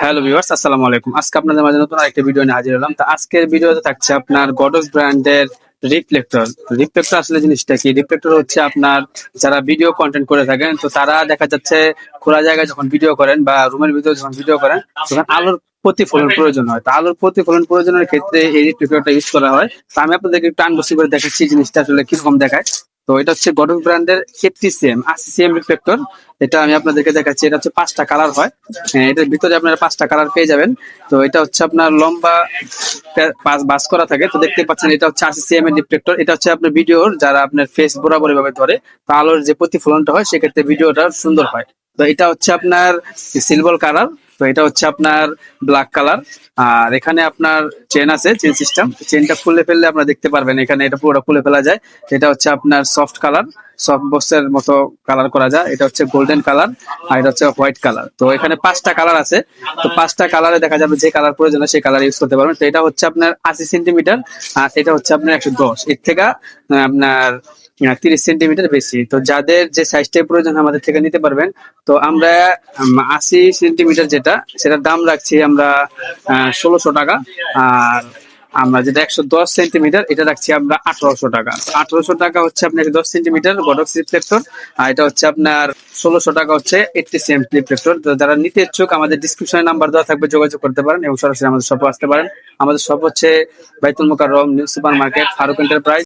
Hello viewers, আসসালামু আলাইকুম। আজকে আপনাদের মাঝে নতুন আরেকটা ভিডিও নিয়ে হাজির হলাম। তো আজকের ভিডিওতে থাকছে আপনার গডস ব্র্যান্ডের রিফ্লেক্টর। রিফ্লেক্টর আসলে জিনিসটা কি? রিফ্লেক্টর হচ্ছে আপনার যারা ভিডিও কন্টেন্ট করে থাকেন, তো তারা দেখা যাচ্ছে খোলা জায়গায় যখন ভিডিও করেন বা রুমের ভিতরে যখন ভিডিও করেন, তখন আলোর প্রতিফলন প্রয়োজন হয়। তো আলোর প্রতিফলন প্রয়োজনের ক্ষেত্রে এই রিফ্লেক্টরটা ইউজ করা হয়। তো আমি আপনাদেরকে একটু আনবসি করে দেখাচ্ছি জিনিসটা আসলে কীরকম দেখায়। তো এটা হচ্ছে গডস ব্র্যান্ডের এইটটি সিএম আশি সিএম রিফ্লেক্টর। এটা আমি আপনাদেরকে দেখাচ্ছি এটা হচ্ছে পাঁচটা কালার হয়। হ্যাঁ, এটার ভিতরে আপনারা পাঁচটা কালার পেয়ে যাবেন। তো এটা হচ্ছে আপনার লম্বা বাস করা থাকে। তো দেখতে পাচ্ছেন এটা হচ্ছে আশি সিএম এর রিফ্লেক্টর। এটা হচ্ছে আপনার ভিডিওর যারা আপনার ফেস বরাবর ভাবে ধরে তো আলোর যে প্রতিফলনটা হয় সেক্ষেত্রে ভিডিওটা সুন্দর হয়। তো এটা হচ্ছে আপনার সিলভার কালার তো এটা হচ্ছে আপনার ব্ল্যাক কালার আর এখানে আপনার চেন আছে চেন সিস্টেম চেনটা খুলে ফেললে আপনারা দেখতে পারবেন, এখানে এটা পুরোটা খুলে ফেলা যায়। এটা হচ্ছে আপনার সফট কালার সফট বক্সের মতো কালার করা যায়। এটা হচ্ছে গোল্ডেন কালার আর এটা হচ্ছে হোয়াইট কালার তো এখানে পাঁচটা কালার আছে। তো পাঁচটা কালারে দেখা যাবে যে কালার প্রয়োজন সেই কালার ইউজ করতে পারবেন। তো এটা হচ্ছে আপনার আশি সেন্টিমিটার আর এটা হচ্ছে আপনার একশো দশ। এর থেকে আপনার তিরিশ সেন্টিমিটার বেশি। তো যাদের যে সাইজটাই প্রয়োজন আমাদের থেকে নিতে পারবেন। তো আমরা আশি সেন্টিমিটার যেটা, সেটার দাম রাখছি আমরা ষোলোশো টাকা। আর আমরা যেটা একশো দশ সেন্টিমিটার, এটা রাখছি আমরা আঠারোশো টাকা। আঠারোশো টাকা হচ্ছে আপনার দশ সেন্টিমিটার বডক্স রিফ্লেক্টর আর এটা হচ্ছে আপনার ষোলোশো টাকা হচ্ছে এইটটি সিএম রিফ্লেক্টর যারা নিতে ইচ্ছুক, আমাদের ডিসক্রিপশনে নাম্বার দেওয়া থাকবে, যোগাযোগ করতে পারেন এবং সরাসরি আমাদের শপে আসতে পারেন। আমাদের শপ হচ্ছে Baitul Mokarram, new super market Faruk enterprise